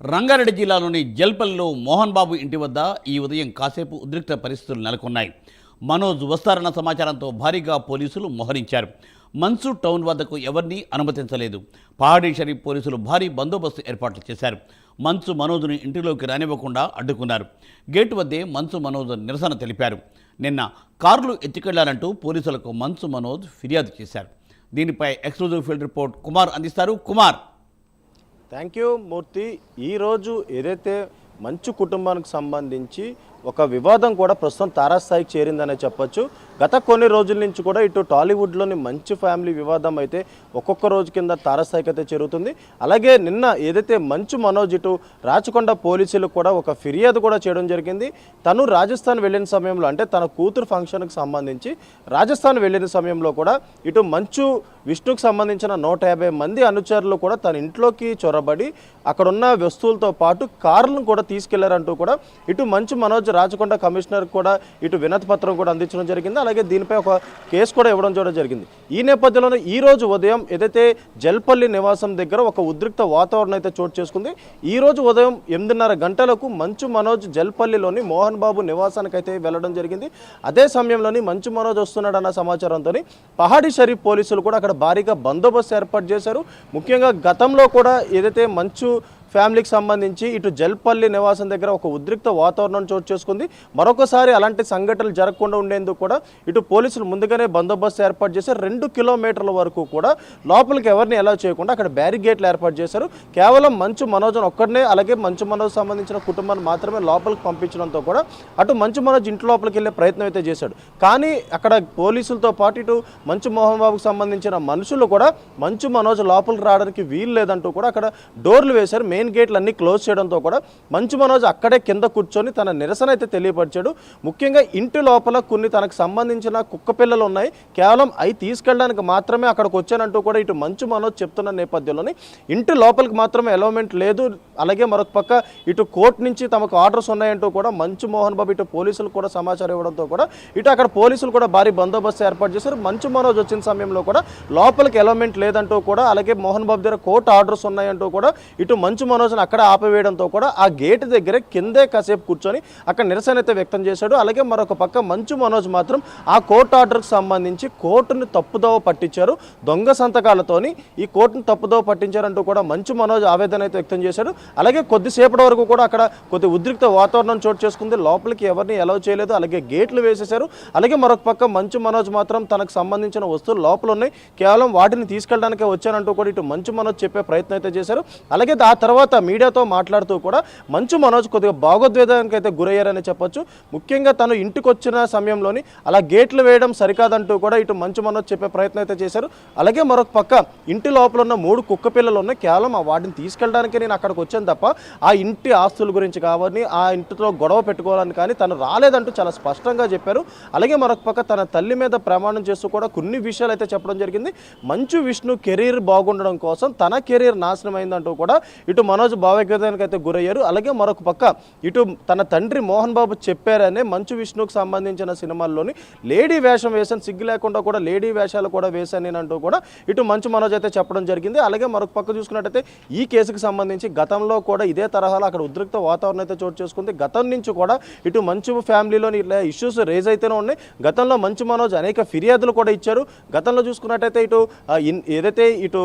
రంగారెడ్డి జిల్లాలోని జల్పల్లిలో మోహన్ బాబు ఇంటి వద్ద ఈ ఉదయం కాసేపు ఉద్రిక్త పరిస్థితులు నెలకొన్నాయి. మనోజ్ వస్తారన్న సమాచారంతో భారీగా పోలీసులు మోహరించారు. మన్సూర్ టౌన్ వద్దకు ఎవరినీ అనుమతించలేదు. పహాడీ షరీఫ్ పోలీసులు భారీ బందోబస్తు ఏర్పాట్లు చేశారు. మన్సు మనోజ్ను ఇంటిలోకి రానివ్వకుండా అడ్డుకున్నారు. గేటు వద్దే మన్సు మనోజ్ నిరసన తెలిపారు. నిన్న కార్లు ఎత్తుకెళ్ళాలంటూ పోలీసులకు మన్సు మనోజ్ ఫిర్యాదు చేశారు. దీనిపై ఎక్స్క్లూజివ్ ఫీల్డ్ రిపోర్ట్ కుమార్ అందిస్తారు. కుమార్! Thank you Murthy. ఈరోజు ఏదైతే మంచు కుటుంబానికి సంబంధించి ఒక వివాదం కూడా ప్రస్తుతం తారాస్థాయికి చేరిందనే చెప్పొచ్చు. గత కొన్ని రోజుల నుంచి కూడా ఇటు టాలీవుడ్లోని మంచి ఫ్యామిలీ వివాదం అయితే ఒక్కొక్క రోజు కింద తారాస్థాయికి అయితే చేరుతుంది. అలాగే నిన్న ఏదైతే మంచు మనోజ్ ఇటు రాచకొండ పోలీసులకు కూడా ఒక ఫిర్యాదు కూడా చేయడం జరిగింది. తను రాజస్థాన్ వెళ్ళిన సమయంలో అంటే తన కూతురు ఫంక్షన్కు సంబంధించి రాజస్థాన్ వెళ్ళిన సమయంలో కూడా ఇటు మంచు విష్ణుకు సంబంధించిన నూట యాభై మంది అనుచరులు కూడా తన ఇంట్లోకి చొరబడి అక్కడున్న వస్తువులతో పాటు కార్లను కూడా తీసుకెళ్ళారంటూ కూడా ఇటు మంచు మనోజ్ రాచకొండ కమిషనర్ కూడా ఇటు వినతి పత్రం కూడా అందించడం జరిగింది. అలాగే దీనిపై ఒక కేసు కూడా ఇవ్వడం చూడడం జరిగింది. ఈ నేపథ్యంలోనే ఈ రోజు ఉదయం ఏదైతే జల్పల్లి నివాసం దగ్గర ఒక ఉద్రిక్త వాతావరణం అయితే చోటు చేసుకుంది. ఈ రోజు ఉదయం ఎనిమిదిన్నర గంటలకు మంచు మనోజ్ జల్పల్లిలోని మోహన్ బాబు నివాసానికి అయితే వెళ్ళడం జరిగింది. అదే సమయంలోని మంచు మనోజ్ వస్తున్నాడన్న సమాచారంతో పహాడీ షరీఫ్ పోలీసులు కూడా అక్కడ భారీగా బందోబస్తు ఏర్పాటు చేశారు. ముఖ్యంగా గతంలో కూడా ఏదైతే మంచు ఫ్యామిలీకి సంబంధించి ఇటు జల్పల్లి నివాసం దగ్గర ఒక ఉద్రిక్త వాతావరణం చోటు చేసుకుంది. మరొకసారి అలాంటి సంఘటనలు జరగకుండా ఉండేందుకు కూడా ఇటు పోలీసులు ముందుగానే బందోబస్తు ఏర్పాటు చేశారు. రెండు కిలోమీటర్ల వరకు కూడా లోపలికి ఎవరిని ఎలా చేయకుండా అక్కడ బ్యారిగేట్లు ఏర్పాటు చేశారు. కేవలం మంచు మనోజన్ ఒక్కడనే అలాగే మంచు మనోజ్ సంబంధించిన కుటుంబాన్ని మాత్రమే లోపలికి పంపించడంతో కూడా అటు మంచు మనోజ్ ఇంటి లోపలికి వెళ్ళే ప్రయత్నం అయితే చేశాడు. కానీ అక్కడ పోలీసులతో పాటు ఇటు మంచు మోహన్ బాబుకు సంబంధించిన మనుషులు కూడా మంచు మనోజ్ లోపలికి రావడానికి వీలు లేదంటూ కూడా అక్కడ డోర్లు వేశారు. మెయిన్ గేట్లన్నీ అన్ని క్లోజ్ చేయడంతో కూడా మంచు మనోజ్ అక్కడే కింద కూర్చొని తన నిరసన అయితే తెలియపరిచాడు. ముఖ్యంగా ఇంటి లోపల కొన్ని తనకు సంబంధించిన కుక్క పిల్లలు ఉన్నాయి. కేవలం అవి తీసుకెళ్ళడానికి మాత్రమే అక్కడికి వచ్చానంటూ కూడా ఇటు మంచు మనోజ్ చెప్తున్న నేపథ్యంలోని ఇంటి లోపలికి మాత్రమే ఎలవమెంట్ లేదు. అలాగే మరొక పక్క ఇటు కోర్టు నుంచి తమకు ఆర్డర్స్ ఉన్నాయంటూ కూడా మంచు మోహన్ బాబు ఇటు పోలీసులు కూడా సమాచారం ఇవ్వడంతో కూడా ఇటు అక్కడ పోలీసులు కూడా భారీ బందోబస్తు ఏర్పాటు చేశారు. మంచు మనోజ్ వచ్చిన సమయంలో కూడా లోపలికి ఎలవమెంట్ లేదంటూ కూడా అలాగే మోహన్ బాబు దగ్గర కోర్టు ఆర్డర్స్ ఉన్నాయంటూ కూడా ఇటు మంచు మనోజ్ని అక్కడ ఆపివేయడంతో కూడా ఆ గేట్ దగ్గర కిందే కాసేపు కూర్చొని అక్కడ నిరసన అయితే వ్యక్తం చేశాడు. అలాగే మరొక పక్క మంచు మనోజ్ మాత్రం ఆ కోర్టు ఆర్డర్కి సంబంధించి కోర్టును తప్పుదోవ పట్టించారు. దొంగ సంతకాలతోని ఈ కోర్టును తప్పుదోవ పట్టించారంటూ కూడా మంచు మనోజ్ ఆవేదన అయితే వ్యక్తం చేశాడు. అలాగే కొద్దిసేపటి వరకు కూడా అక్కడ కొద్ది ఉద్రిక్త వాతావరణం చోటు చేసుకుంది. లోపలికి ఎవరిని అలౌ చేయలేదు. అలాగే గేట్లు వేసేశారు. అలాగే మరొక పక్క మంచు మనోజ్ మాత్రం తనకు సంబంధించిన వస్తువులు లోపల ఉన్నాయి కేవలం వాటిని తీసుకెళ్ళడానికే వచ్చానంటూ కూడా ఇటు మంచు మనోజ్ చెప్పే ప్రయత్నం అయితే చేశారు. అలాగే ఆ తర్వాత మీడియాతో మాట్లాడుతూ కూడా మంచు మనోజ్ కొద్దిగా భాగోద్వేదానికి అయితే గురయ్యారని చెప్పొచ్చు. ముఖ్యంగా తను ఇంటికి వచ్చిన సమయంలోని అలా గేట్లు వేయడం సరికాదంటూ కూడా ఇటు మంచు మనోజ్ చెప్పే ప్రయత్నం అయితే చేశారు. అలాగే మరొక పక్క ఇంటి లోపల ఉన్న మూడు కుక్క పిల్లలు ఉన్నాయి. కేవలం ఆ వాటిని తీసుకెళ్ళడానికి నేను అక్కడికి వచ్చాను తప్ప ఆ ఇంటి ఆస్తుల గురించి కావని ఆ ఇంటితో గొడవ పెట్టుకోవాలని కానీ తను రాలేదంటూ చాలా స్పష్టంగా చెప్పారు. అలాగే మరొక పక్క తన తల్లి మీద ప్రమాణం చేస్తూ కూడా కొన్ని విషయాలు అయితే చెప్పడం జరిగింది. మంచు విష్ణు కెరీర్ బాగుండడం కోసం తన కెరీర్ నాశనం అయిందంటూ కూడా ఇటు మనోజ్ భావోద్వేగానికి అయితే గురయ్యారు. అలాగే మరొక పక్క ఇటు తన తండ్రి మోహన్ బాబు చెప్పారనే మంచు విష్ణుకు సంబంధించిన సినిమాల్లోని లేడీ వేషం వేసాను సిగ్గు లేకుండా కూడా లేడీ వేషాలు కూడా వేశాను నేను అంటూ కూడా ఇటు మంచు మనోజ్ అయితే చెప్పడం జరిగింది. అలాగే మరొక పక్క చూసుకున్నట్టయితే ఈ కేసుకు సంబంధించి గతంలో కూడా ఇదే తరహాలో అక్కడ ఉద్రిక్త వాతావరణం అయితే చోటు చేసుకుంది. గతం నుంచి కూడా ఇటు మంచు ఫ్యామిలీలోని ఇలా ఇష్యూస్ రేజ్ అయితేనే ఉన్నాయి. గతంలో మంచు మనోజ్ అనేక ఫిర్యాదులు కూడా ఇచ్చారు. గతంలో చూసుకున్నట్టయితే ఇటు ఏదైతే ఇటు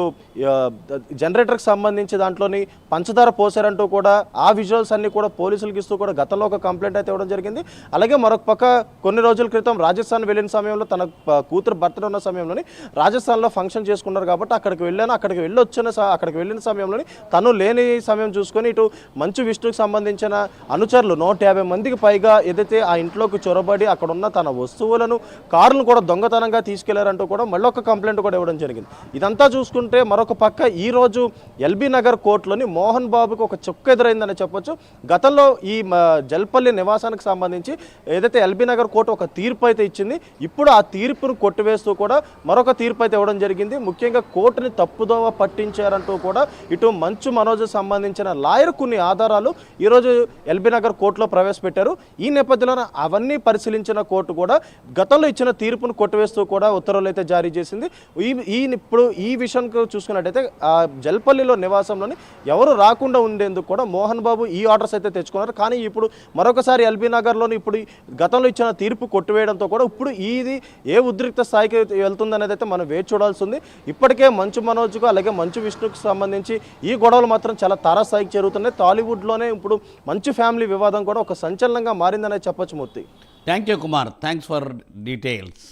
జనరేటర్కి సంబంధించి దాంట్లోని పంచదార పోసారంటూ కూడా ఆ విజువల్స్ అన్ని కూడా పోలీసులకు ఇస్తూ కూడా గతంలో ఒక కంప్లైంట్ అయితే ఇవ్వడం జరిగింది. అలాగే మరొక పక్క కొన్ని రోజుల క్రితం రాజస్థాన్ వెళ్ళిన సమయంలో తన కూతురు బర్త్డే ఉన్న సమయంలోని రాజస్థాన్లో ఫంక్షన్ చేసుకున్నారు కాబట్టి అక్కడికి వెళ్ళాను అక్కడికి వెళ్ళి వచ్చిన స- అక్కడికి వెళ్ళిన సమయంలోని తను లేని సమయం చూసుకొని ఇటు మంచు విష్ణుకు సంబంధించిన అనుచరులు నూట యాభై మందికి పైగా ఏదైతే ఆ ఇంట్లోకి చొరబడి అక్కడ ఉన్న తన వస్తువులను కారును కూడా దొంగతనంగా తీసుకెళ్ళారంటూ కూడా మళ్ళీ ఒక కంప్లైంట్ కూడా ఇవ్వడం జరిగింది. ఇదంతా చూసుకుంటే మరొక పక్క ఈ రోజు ఎల్బీ నగర్ కోర్టులోని మోహన్ బాబుకు ఒక చుక్క ఎదురైందని చెప్పొచ్చు. గతంలో ఈ మ- జల్పల్లి నివాసానికి సంబంధించి ఏదైతే ఎల్బీ నగర్ కోర్టు ఒక తీర్పు అయితే ఇచ్చింది ఇప్పుడు ఆ తీర్పును కొట్టివేస్తూ కూడా మరొక తీర్పు అయితే ఇవ్వడం జరిగింది. ముఖ్యంగా కోర్టుని తప్పుదోవ పట్టించారంటూ కూడా ఇటు మంచు మనోజ్ సంబంధించిన లాయర్ కొన్ని ఆధారాలు ఈరోజు ఎల్బీ నగర్ కోర్టులో ప్రవేశపెట్టారు. ఈ నేపథ్యంలో అవన్నీ పరిశీలించిన కోర్టు కూడా గతంలో ఇచ్చిన తీర్పును కొట్టివేస్తూ కూడా ఉత్తర్వులు అయితే జారీ చేసింది. ఈ ఈ ఇప్పుడు ఈ విషయం చూసుకున్నట్టయితే ఆ జల్పల్లిలో నివాసంలోని ఎవరు రాకుండా ఉండేందుకు కూడా మోహన్ బాబు ఈ ఆర్డర్స్ అయితే తెచ్చుకున్నారు. కానీ ఇప్పుడు మరొకసారి ఎల్బీ నగర్లోని ఇప్పుడు గతంలో ఇచ్చిన తీర్పు కొట్టివేయడంతో కూడా ఇప్పుడు ఇది ఏ ఉద్రిక్త స్థాయికి వెళ్తుందనేది అయితే మనం వేచి చూడాల్సి ఉంది. ఇప్పటికే మంచు మనోజ్కు అలాగే మంచు విష్ణుకు సంబంధించి ఈ గొడవలు మాత్రం చాలా తారాస్థాయికి చేరుతున్నాయి. టాలీవుడ్లోనే ఇప్పుడు మంచు ఫ్యామిలీ వివాదం కూడా ఒక సంచలనంగా మారిందనే చెప్పొచ్చు Murthy. Thank you Kumar thanks for details